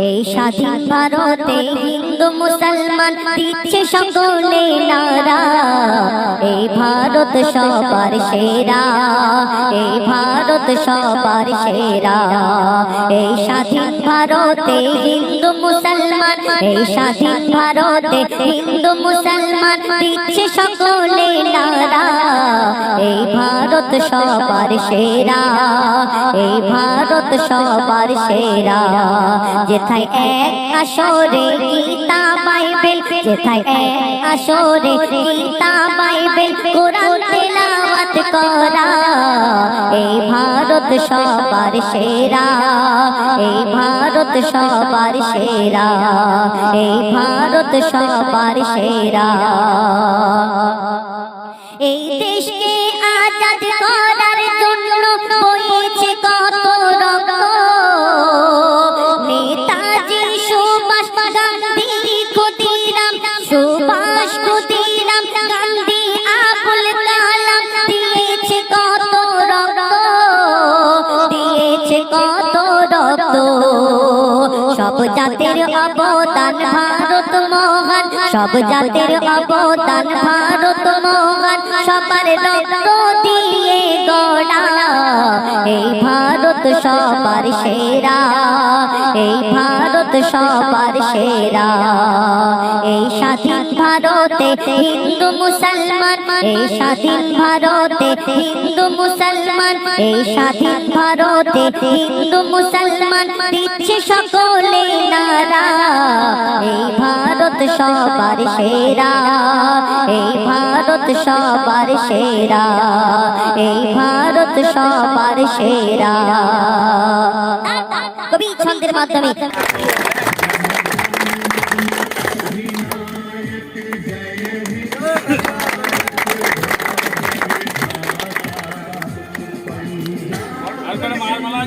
এই স্বাধীন ভারতে হিন্দু মুসলমান দিচ্ছে সকলে নারা। এই ভারত সবার সেরা। এই ভারত সবার সেরা। এই স্বাধীন ভারতে হিন্দু মুসলমান এই স্বাধীন ভারতে হিন্দু মুসলমান দিচ্ছে সকলে এই ভারত সবার সেরা, এই ভারত সবার সেরা। যেথায় এক আসরে গীতা বাইবেল, যেথায় এক আসরে গীতা বাইবেল, কোরআন তেলাওয়াত করা। এই ভারত সবার সেরা, এই ভারত সবার সেরা, এই ভারত সবার সেরা। আজাদ করার সব জাতির অবদান ভারত মহান, সব জাতির অবদান ভারত মহান, সবার রক্ত দিয়ে গড়া। এই ভারত সবার সেরা, এই ভারত সবার সেরা। এই স্বাধীন ভারতে হিন্দু, মুসলমান, এই স্বাধীন ভারতে হিন্দু, মুসলমান, এই স্বাধীন ভারতে হিন্দু, মুসলমান, দিচ্ছে সকলে নারা। ভারত সবার সেরা এই ভারত সবার সেরা এই ভারত সবার সেরা। কবি ছন্দের মাধ্যমে।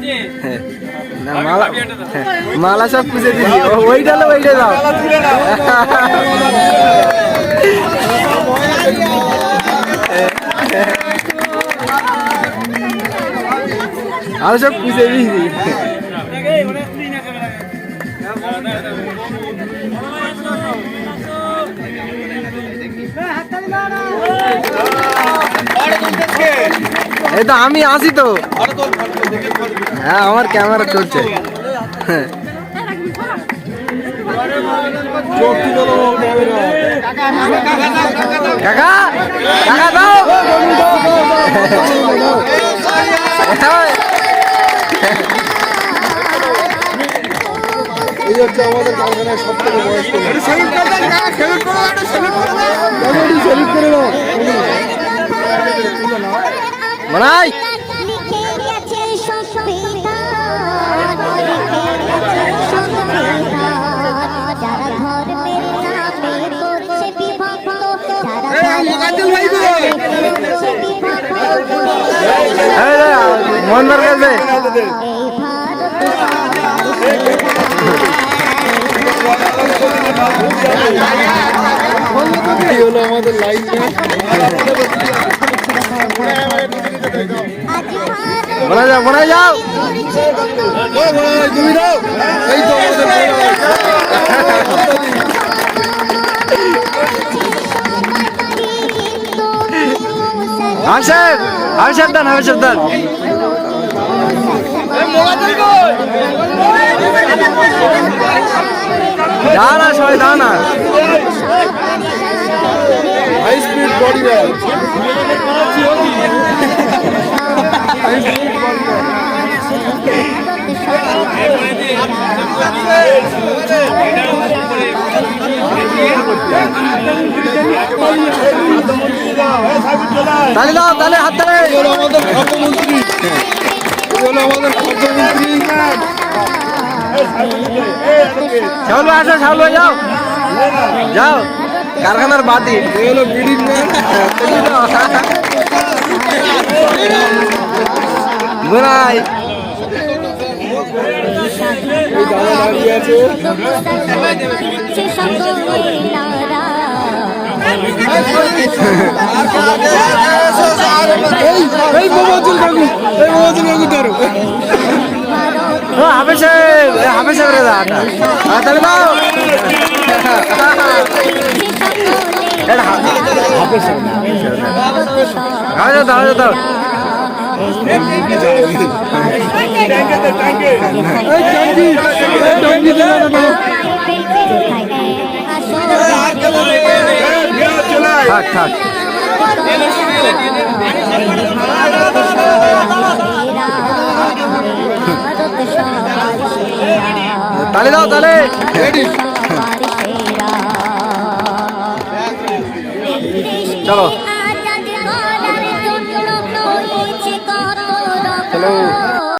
না মালা হ্যাঁ, মালা সব পুষে দিবি। ওইটা হলো ওইটা দাও। আর সব পুষে দিয়েছি এই তো আমি আসি তো। হ্যাঁ আমার ক্যামেরা চলছে। হ্যাঁ কাকা কাকা দাও। এই হচ্ছে আমাদের কারখানার সব থেকে বয়স্ক সেলিট করে দাও। মানাই কাছে হলো আমাদের লাইন। বনা যাও বনা যাও। তুমি দাও এই তো হাসেন হাসেন দেন হাসেন দেন দাঁড়া সবাই দাঁড়া তালে দাও হাত আমাদের আমাদের আসো যাও। যাও। কারখানার বাতি। এই হলো বিডিং ম্যান বুনাই। এই দাঁড়িয়ে আছে। এই এই কাকু এই মোবাজিল কাকু ধরো ও হাফেজ সাহেব হাফেজ সাহেব রে দা তাহলে দাও। হাফেজ সাহেব। না, হাফেজ তালে দাও তালে চলো।